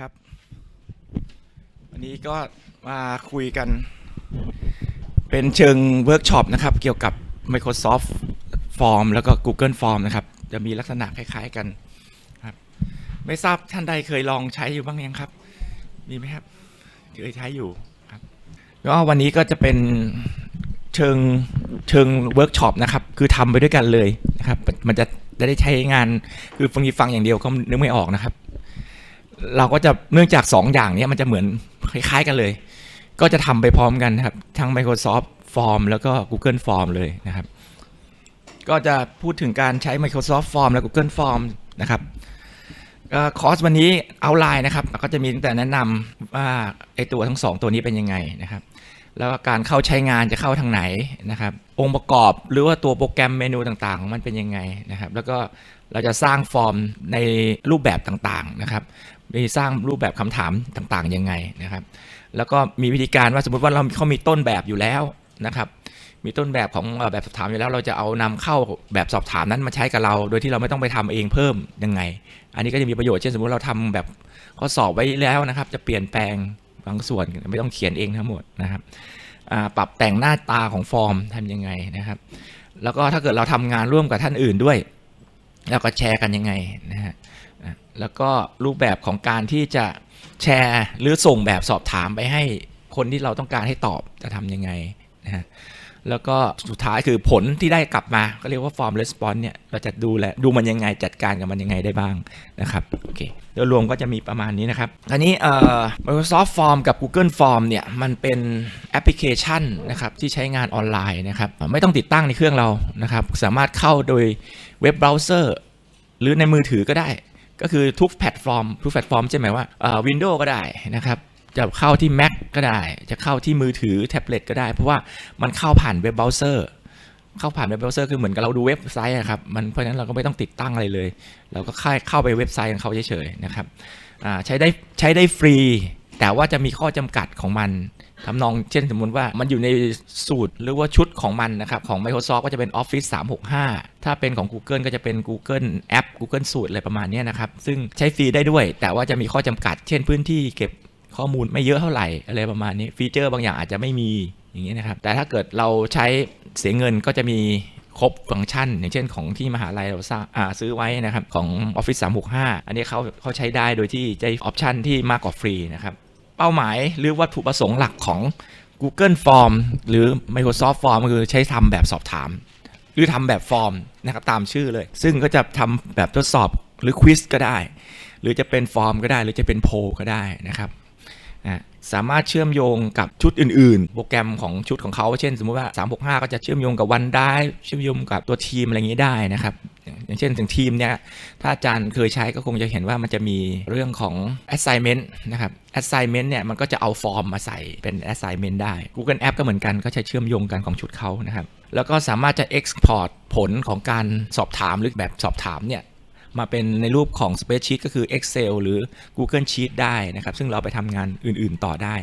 ครับ วันนี้ก็มาคุยกัน เป็นเชิงเวิร์กช็อปนะครับ เกี่ยวกับ Microsoft Form แล้วก็ Google Form นะครับ จะมีลักษณะคล้ายๆกันครับ ไม่ทราบท่านใดเคยลองใช้อยู่บ้างยังครับ มีไหมครับ เคยใช้อยู่ครับก็วันนี้ก็จะเป็นเชิงเชิงเวิร์กช็อปนะครับ คือทำไปด้วยกันเลยนะครับ มันจะจะได้ใช้งาน คือบางทีฟังอย่างเดียวก็นึกไม่ออกนะครับ เราก็จะเนื่องจาก 2 อย่างนี้มันจะเหมือนคล้ายๆกันเลย ก็จะทำไปพร้อมกันนะครับ ทั้ง Microsoft Form แล้วก็ Google Form เลยนะครับ ก็จะพูดถึงการใช้ Microsoft Form และ Google Form นะครับอคอร์สวันนี้เอาไลน์นะครับ ก็จะมีตั้งแต่แนะนำว่าไอตัวทั้งสองตัวนี้เป็นยังไงนะครับแล้วการเข้าใช้งานจะเข้าทางไหนนะครับ องค์ประกอบหรือว่าตัวโปรแกรมเมนูต่างๆ มันเป็นยังไงนะครับ แล้วก็เราจะสร้างฟอร์มในรูปแบบต่างๆนะครับ มีสร้างรูปแบบคำถามต่างๆยังไงนะครับ แล้วก็มีวิธีการว่าสมมติว่าเราเขามีต้นแบบอยู่แล้วนะครับ มีต้นแบบของแบบสอบถามอยู่แล้วเราจะเอานำเข้าแบบสอบถามนั้นมาใช้กับเรา โดยที่เราไม่ต้องไปทำเองเพิ่มยังไง อันนี้ก็จะมีประโยชน์เช่นสมมติเราทำแบบข้อสอบไว้แล้วนะครับ จะเปลี่ยนแปลงบางส่วนไม่ต้องเขียนเองทั้งหมดนะครับปรับแต่งหน้าตาของฟอร์มทำยังไงนะครับ แล้วก็ถ้าเกิดเราทำงานร่วมกับท่านอื่นด้วย แล้วก็แชร์กันยังไงนะฮะอะ แล้วก็รูปแบบของการที่จะแชร์หรือส่งแบบสอบถามไปให้คนที่เราต้องการให้ตอบจะทำยังไงนะฮะแล้วก็สุดท้ายคือผลที่ได้กลับมาก็เรียกว่า form response เนี่ยเราจะดูแลดูมันยังไงจัดการกับมันยังไงได้บ้างนะครับโอเคโดยรวมก็จะมีประมาณนี้นะครับอันนี้เอ่อ Microsoft Form กับ Google Form เนี่ยมันเป็นแอปพลิเคชันนะครับที่ใช้งานออนไลน์นะครับไม่ต้องติดตั้งในเครื่องเรานะครับสามารถเข้าโดยเว็บเบราว์เซอร์หรือในมือถือก็ได้ ก็คือทุกแพลตฟอร์มทุกแพลตฟอร์มใช่ไหมว่าวินโดว์ก็ได้นะครับจะเข้าที่ Mac ก็ได้ จะเข้าที่มือถือแท็บเล็ตก็ได้ เพราะว่ามันเข้าผ่านเว็บเบราว์เซอร์เข้าผ่านเว็บเบราว์เซอร์คือเหมือนกับเราดูเว็บไซต์อะครับมันเพราะฉะนั้นเราก็ไม่ต้องติดตั้งอะไรเลย เราก็เข้าเข้าไปเว็บไซต์ของเขาเฉยๆนะครับอ่าใช้ได้ใช้ได้ฟรี แต่ว่าจะมีข้อจำกัดของมันทำนองเช่นสมมุติว่ามันอยู่ในสูตรหรือว่าชุดของมันนะครับของ Microsoft ก็จะเป็น Office 365 ถ้าเป็นของ Google ก็จะเป็น Google App Google สูตรอะไรประมาณนี้นะครับซึ่งใช้ฟรีได้ด้วย แต่ว่าจะมีข้อจำกัด เช่นพื้นที่เก็บข้อมูลไม่เยอะเท่าไหร่อะไรประมาณนี้ฟีเจอร์บางอย่างอาจจะไม่มีอย่างนี้นะครับแต่ถ้าเกิดเราใช้เสียเงินก็จะมีครบฟังก์ชัน อย่างเช่นของที่มหาลัยเราสร้างซื้อไว้นะครับของ Office 365 อันนี้เขาเขาใช้ได้โดยที่ใจออปชันที่มากกว่าฟรีนะครับ เป้าหมายหรือวัตถุประสงค์หลักของ Google Form หรือ Microsoft Form ก็คือใช้ทำแบบสอบถาม หรือทำแบบฟอร์มนะครับตามชื่อเลย ซึ่งก็จะทำแบบทดสอบหรือควิสก็ได้ หรือจะเป็นฟอร์มก็ได้ หรือจะเป็นโพลก็ได้นะครับอะสามารถเชื่อมโยงกับชุดอื่น ๆ โปรแกรมของชุดของเขา เช่น สมมุติว่า 365 ก็จะเชื่อมโยงกับวันได้ เชื่อมโยงกับตัวทีมอะไรอย่างนี้ได้นะครับ อย่างเช่นถึงทีมเนี่ยถ้าอาจารย์เคยใช้ก็คงจะเห็นว่ามันจะมีเรื่องของ assignment นะครับ assignment เนี่ยมันก็จะเอาฟอร์มมาใส่เป็น assignment ได้ Google App ก็เหมือนกันก็จะเชื่อมโยงกันของชุดเขานะครับ แล้วก็สามารถจะ export ผลของการสอบถามหรือแบบสอบถามเนี่ยมาเป็นในรูปของ spreadsheet ก็คือ Excel หรือ Google Sheet ได้นะครับ ซึ่งเราไปทำงานอื่นๆต่อได้